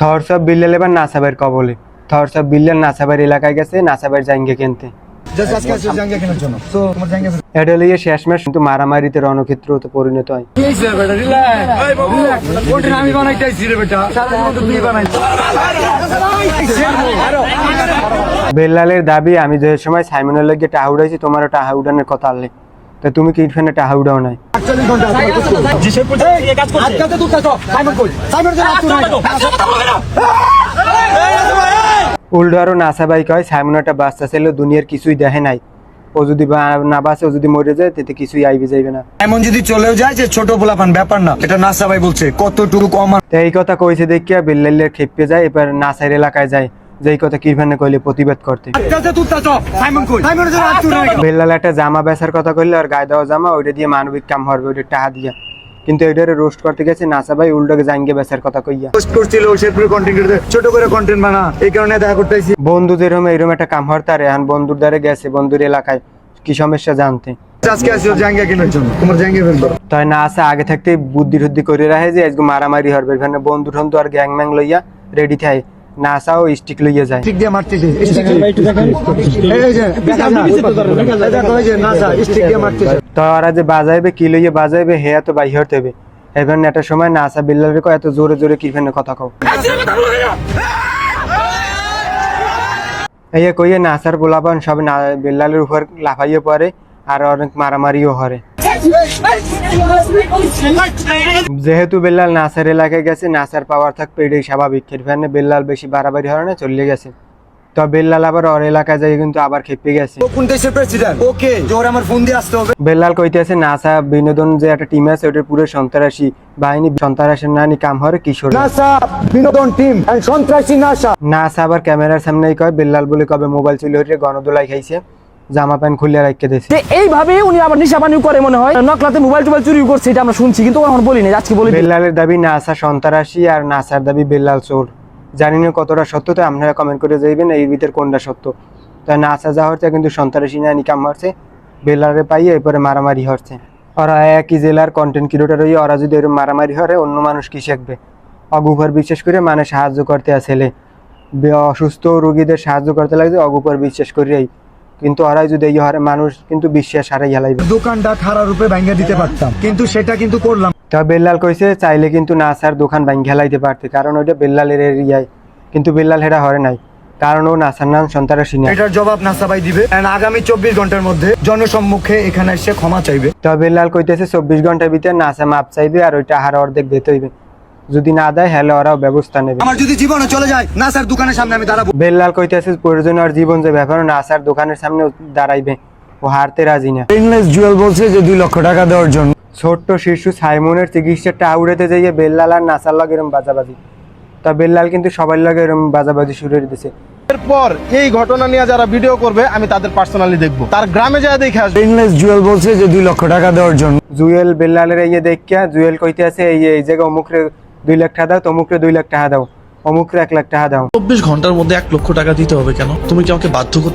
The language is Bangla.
থরসব বিল্লাল এবার নাসাবের কবলে। থরসব বিল্লাল নাসাবের এলাকায় গেছে নাসাবের জাঙ্গে কিনতে। এটা লিয়ে শেষ ম্যাচ কিন্তু মারামারিতে রণক্ষেত্র তো পরিণত হয়। বেল্লালের দাবি আমি যে সময় সাইমনের লাগে টাহা উড়াইছি তোমারও টাহা উড়ানোর কথা আনলে। তা তুমি কি ফেনে টাহা উড়াও নাই 48 ঘণ্টা আজকে তো কাজ সাইমন কই? সাইমন নাই। উল্টো আরও নাসাবাই কয় সাইমন একটা বাচ্চা ছিল দুনিয়ার কিছুই দেখে নাই। ও যদি বা- না বাঁচে ও যদি মরে যায় তাতে কিছুই আইবে যাইবে না। এমন যদি চলেও যায় যে ছোট পোলাপান ব্যাপার না এটা নাসা ভাই বলছে কতটুকু কম তো এই কথা কইছে দেখিয়া বেল্লালের খেপে যায় এবার নাসাইর এলাকায় যায়। যে কথা কিরফানে কইলে প্রতিবাদ করতে। আজকে তুই তো সাইমন কই? সাইমন তো রাত নাই বেল্লাল একটা জামা বেচার কথা কইলে আর গায়ে দেওয়া জামা ওইটা দিয়ে মানবিক কাম হবে ওইটা টাহা দিয়া। কিন্তু এটারে রোস্ট করতে গেছে নাসা ভাই উল্টোকে জাঙ্গে বেচার কথা কইয়া। পোস্ট করছিল কন্টেন্ট ছোট করে কন্টেন্ট বানা এই কারণে দেখা করতেছি। বন্ধু যেরকম এরকম একটা কাম হরতারে এখন বন্ধুর দ্বারে গেছে বন্ধুর এলাকায়। কি সমস্যা জানতে? আজকে আসছে জাঙ্গিয়া কেনার জন্য। তোমার ফেলব তাই না আছে আগে থাকতে বুদ্ধি টুদ্ধি করে রাখে যে আজকে মারামারি হবে। এখানে বন্ধু টন্ধু আর গ্যাং ম্যাং লইয়া রেডি থাকে না আসাও স্টিক লইয়া যায়। ঠিক দিয়ে মারতেছে স্টিক নাসা দিয়ে মারতেছে তো ওরা যে বাজাইবে কি লইয়া বাজাইবে হে এত বাই হতে হবে। এবার একটা সময় না আসা বিল্লালের কয় এত জোরে জোরে কি ফেনে কথা কও। এই যে কইয়ে নাসার গোলাপান সব না বিল্লালের উপর লাফাইয়ে পড়ে আর অনেক মারামারিও হরে। যেহেতু বেল্লাল নাসার এলাকায় গেছে নাসার পাওয়ার থাকবে এটাই স্বাভাবিক। ফ্যানে বেল্লাল বেশি বাড়াবাড়ি হয় না চলে গেছে। তো বেল্লাল আবার ওর এলাকায় যাই কিন্তু আবার খেপে গেছে। কোন দেশের প্রেসিডেন্ট ওকে জোর আমার ফোন দিয়ে আসতে হবে। বেল্লাল কইতেছে নাসা বিনোদন যে একটা টিম আছে ওটার পুরো সন্ত্রাসী বাহিনী সন্ত্রাসের নানি কাম হরে কিশোর। নাসা বিনোদন টিম এন্ড সন্ত্রাসী নাসা। নাসা আবার ক্যামেরার সামনেই কয় বেল্লাল বলে কবে মোবাইল চুরি হয়ে গণদোলাই খাইছে। জামা প্যান্ট খুলে রাখতে দিয়েছে যে এইভাবে উনি আবার নিশা পানিও করে মনে হয়। নকলাতে মোবাইল টোবাইল চুরি করছে এটা আমরা শুনছি কিন্তু কখন বলি না আজকে বলি বেল্লালের দাবি নাসা সন্ত্রাসী আর নাসার দাবি বেল্লাল চোর। জানি না কতটা সত্য তো আপনারা কমেন্ট করে যাইবেন এই ভিতর কোনটা সত্য। তাই নাসা যা হচ্ছে কিন্তু সন্ত্রাসী না নিকাম হচ্ছে বেল্লারে পাইয়ে এরপরে মারামারি হচ্ছে। ওরা একই জেলার কন্টেন্ট ক্রিয়েটার হয়ে ওরা যদি এরকম মারামারি হরে অন্য মানুষ কি শিখবে? অগুপর বিশেষ করে মানে সাহায্য করতে আসলে অসুস্থ রোগীদের সাহায্য করতে লাগছে অগুপর বিশ্বাস করেই কিন্তু ওরাই যদি এই হারে মানুষ কিন্তু বিশ্বাস হারাই হালাইবে দোকানটা খারাপ রূপে ভাঙ্গা দিতে পারতাম। কিন্তু সেটা কিন্তু করলাম। তা বেল্লাল কইছে চাইলে কিন্তু নাসার দোকান ভাঙ খেলাইতে পারতে। কারণ ওইটা বেল্লালের এরিয়ায়। কিন্তু বেল্লাল হেরা হরে নাই। কারণ ও নাসার নাম সন্ত্রাসী না এটার জবাব নাসা ভাই দিবে। এন্ড আগামী চব্বিশ ঘণ্টার মধ্যে জনসম্মুখে এখানে এসে ক্ষমা চাইবে। তা বেল্লাল কইতেছে চব্বিশ ঘণ্টার ভিতরে নাসা মাপ চাইবে আর ওইটা হার অর্ধেক দিতে হইবে। যদি না দেয় হলে ওরাও ব্যবস্থা নেবে। আমার যদি জীবনে চলে যায় নাসার দোকানের সামনে আমি দাঁড়াবো। বেল্লাল কইতেছে প্রয়োজন আর জীবন যে ব্যাপার নাসার দোকানের সামনে দাঁড়াইবে। ও হারতে রাজি না। ইংলিশ জুয়েল বলছে যে দুই লক্ষ টাকা দেওয়ার জন্য। ছোট্ট শিশু সাইমনের চিকিৎসাটা আউড়েতে যাইয়ে বেল্লাল আর নাসার লগে এরম বাজাবাজি। তা বেল্লাল কিন্তু সবার লগে এরম বাজাবাজি শুরু করে দিছে। এরপর এই ঘটনা নিয়ে যারা ভিডিও করবে আমি তাদের পার্সোনালি দেখব। তার গ্রামে যায় দেখে আসবে। ইংলিশ জুয়েল বলছে যে দুই লক্ষ টাকা দেওয়ার জন্য। জুয়েল বেল্লালের ইয়ে দেখিয়া জুয়েল কইতে আছে এই এই জায়গায় অমুকরে দুই লাখ টাকা দাও, তমুকরে দুই লাখ টাকা দাও, অমুকরে এক লাখ টাকা দাও। চব্বিশ ঘণ্টার মধ্যে এক লক্ষ টাকা দিতে হবে কেন? তুমি কি আমাকে বাধ্য করতে